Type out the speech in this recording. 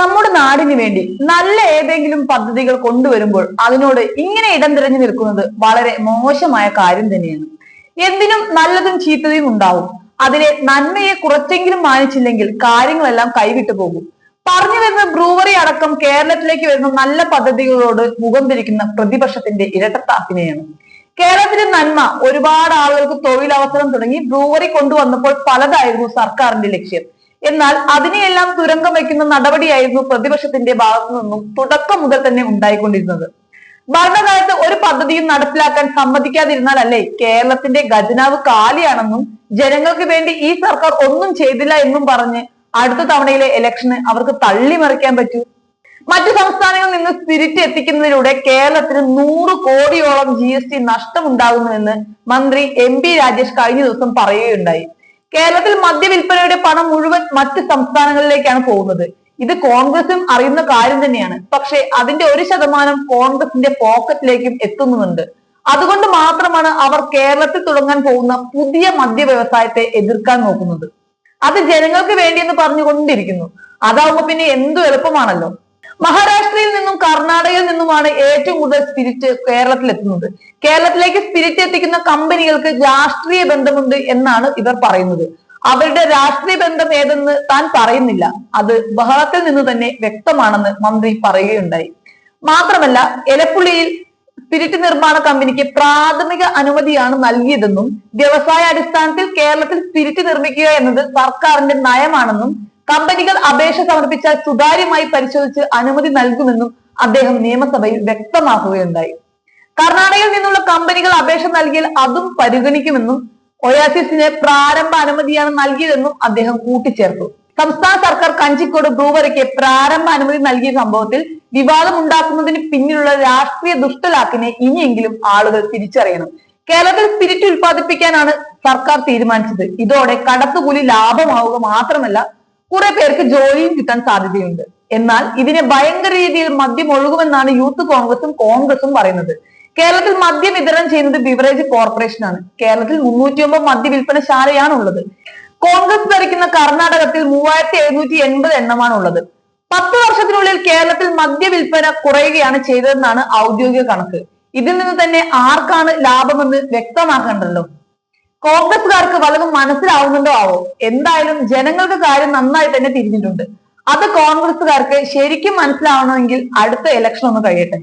നമ്മുടെ നാടിന് വേണ്ടി നല്ല ഏതെങ്കിലും പദ്ധതികൾ കൊണ്ടുവരുമ്പോൾ അതിനോട് ഇങ്ങനെ ഇടം തിരഞ്ഞു നിൽക്കുന്നത് വളരെ മോശമായ കാര്യം തന്നെയാണ്. എന്തിനും നല്ലതും ചീത്തതും ഉണ്ടാവും. അതിലെ നന്മയെ കുറച്ചെങ്കിലും മാനിച്ചില്ലെങ്കിൽ കാര്യങ്ങളെല്ലാം കൈവിട്ടു പോകും. പറഞ്ഞു വരുന്ന ബ്രൂവറി അടക്കം കേരളത്തിലേക്ക് വരുന്ന നല്ല പദ്ധതികളോട് മുഖം തിരിക്കുന്ന പ്രതിപക്ഷത്തിന്റെ ഇരട്ടത്ത അഭിനയാണ് കേരളത്തിലെ നന്മ ഒരുപാട് ആളുകൾക്ക് തൊഴിലവസരം തുടങ്ങി ബ്രൂവറി കൊണ്ടുവന്നപ്പോൾ പലതായിരുന്നു സർക്കാരിന്റെ ലക്ഷ്യം. എന്നാൽ അതിനെയെല്ലാം തുരങ്കം വയ്ക്കുന്ന നടപടിയായിരുന്നു പ്രതിപക്ഷത്തിന്റെ ഭാഗത്തു നിന്നും തുടക്കം മുതൽ തന്നെ ഉണ്ടായിക്കൊണ്ടിരുന്നത്. ഭരണകാലത്ത് ഒരു പദ്ധതിയും നടപ്പിലാക്കാൻ സമ്മതിക്കാതിരുന്നാൽ അല്ലേ? കേരളത്തിന്റെ ഖജനാവ് കാലിയാണെന്നും ജനങ്ങൾക്ക് വേണ്ടി ഈ സർക്കാർ ഒന്നും ചെയ്തില്ല എന്നും പറഞ്ഞ് അടുത്ത തവണയിലെ ഇലക്ഷന് അവർക്ക് തള്ളിമറിക്കാൻ പറ്റൂ. മറ്റു സംസ്ഥാനങ്ങളിൽ നിന്ന് സ്പിരിറ്റ് എത്തിക്കുന്നതിലൂടെ കേരളത്തിന് നൂറ് കോടിയോളം ജി എസ് ടി നഷ്ടമുണ്ടാകുന്നുവെന്ന് മന്ത്രി എം പി രാജേഷ് കഴിഞ്ഞ ദിവസം പറയുകയുണ്ടായി. കേരളത്തിൽ മദ്യവിൽപ്പനയുടെ പണം മുഴുവൻ മറ്റ് സംസ്ഥാനങ്ങളിലേക്കാണ് പോകുന്നത്. ഇത് കോൺഗ്രസും അറിയുന്ന കാര്യം തന്നെയാണ്. പക്ഷേ അതിന്റെ ഒരു ശതമാനം കോൺഗ്രസിന്റെ പോക്കറ്റിലേക്കും എത്തുന്നുമുണ്ട്. അതുകൊണ്ട് മാത്രമാണ് അവർ കേരളത്തിൽ തുടങ്ങാൻ പോകുന്ന പുതിയ മദ്യ വ്യവസായത്തെ എതിർക്കാൻ നോക്കുന്നത്. അത് ജനങ്ങൾക്ക് വേണ്ടിയെന്ന് പറഞ്ഞുകൊണ്ടിരിക്കുന്നു. അതാവുമ്പോ പിന്നെ എന്തു എളുപ്പമാണല്ലോ. മഹാരാഷ്ട്രയിൽ നിന്നും കർണാടകയിൽ നിന്നുമാണ് ഏറ്റവും കൂടുതൽ സ്പിരിറ്റ് കേരളത്തിൽ എത്തുന്നത്. കേരളത്തിലേക്ക് സ്പിരിറ്റ് എത്തിക്കുന്ന കമ്പനികൾക്ക് രാഷ്ട്രീയ ബന്ധമുണ്ട് എന്നാണ് ഇവർ പറയുന്നത്. അവരുടെ രാഷ്ട്രീയ ബന്ധം ഏതെന്ന് താൻ പറയുന്നില്ല. അത് ബഹളത്തിൽ നിന്ന് തന്നെ വ്യക്തമാണെന്ന് മന്ത്രി പറയുകയുണ്ടായി. മാത്രമല്ല എലപ്പുള്ളിയിൽ സ്പിരിറ്റ് നിർമ്മാണ കമ്പനിക്ക് പ്രാഥമിക അനുമതിയാണ് നൽകിയതെന്നും വ്യവസായ അടിസ്ഥാനത്തിൽ കേരളത്തിൽ സ്പിരിറ്റ് നിർമ്മിക്കുക എന്നത് സർക്കാരിന്റെ നയമാണെന്നും കമ്പനികൾ അപേക്ഷ സമർപ്പിച്ചാൽ സുതാര്യമായി പരിശോധിച്ച് അനുമതി നൽകുമെന്നും അദ്ദേഹം നിയമസഭയിൽ വ്യക്തമാക്കുകയുണ്ടായി. കർണാടകയിൽ നിന്നുള്ള കമ്പനികൾ അപേക്ഷ നൽകിയാൽ അതും പരിഗണിക്കുമെന്നും ഒയാസിസിന് പ്രാരംഭ അനുമതിയാണ് നൽകിയതെന്നും അദ്ദേഹം കൂട്ടിച്ചേർത്തു. സംസ്ഥാന സർക്കാർ കഞ്ചിക്കോട് ബ്രൂവറിക്ക് പ്രാരംഭ അനുമതി നൽകിയ സംഭവത്തിൽ വിവാദമുണ്ടാക്കുന്നതിന് പിന്നിലുള്ള രാഷ്ട്രീയ ദുഷ്ടലാക്കിനെ ഇനിയെങ്കിലും ആളുകൾ തിരിച്ചറിയണം. കേരളത്തിൽ സ്പിരിറ്റ് ഉൽപ്പാദിപ്പിക്കാനാണ് സർക്കാർ തീരുമാനിച്ചത്. ഇതോടെ കടത്തുകൂലി ലാഭമാവുക മാത്രമല്ല കുറെ പേർക്ക് ജോലിയും കിട്ടാൻ സാധ്യതയുണ്ട്. എന്നാൽ ഇതിനെ ഭയങ്കര രീതിയിൽ മദ്യം ഒഴുകുമെന്നാണ് യൂത്ത് കോൺഗ്രസും കോൺഗ്രസും പറയുന്നത്. കേരളത്തിൽ മദ്യം വിതരണം ചെയ്യുന്നത് ബിവറേജ് കോർപ്പറേഷനാണ് കേരളത്തിൽ മുന്നൂറ്റി ഒമ്പത് മദ്യ വിൽപ്പനശാലയാണ് ഉള്ളത് കോൺഗ്രസ് ഭരിക്കുന്ന കർണാടകത്തിൽ മൂവായിരത്തി എഴുന്നൂറ്റി എൺപത് എണ്ണമാണ് ഉള്ളത് പത്ത് വർഷത്തിനുള്ളിൽ കേരളത്തിൽ മദ്യ വിൽപ്പന കുറയുകയാണ് ചെയ്തതെന്നാണ് ഔദ്യോഗിക കണക്ക്. ഇതിൽ നിന്ന് തന്നെ ആർക്കാണ് ലാഭമെന്ന് വ്യക്തമാക്കേണ്ടല്ലോ? കോൺഗ്രസുകാർക്ക് വല്ലതും മനസ്സിലാവുന്നുണ്ടോ ആവോ? എന്തായാലും ജനങ്ങളുടെ കാര്യം നന്നായി തന്നെ തിരിഞ്ഞിട്ടുണ്ട്. അത് കോൺഗ്രസ്സുകാർക്ക് ശരിക്കും മനസ്സിലാവണമെങ്കിൽ അടുത്ത ഇലക്ഷൻ ഒന്ന് കഴിയട്ടെ.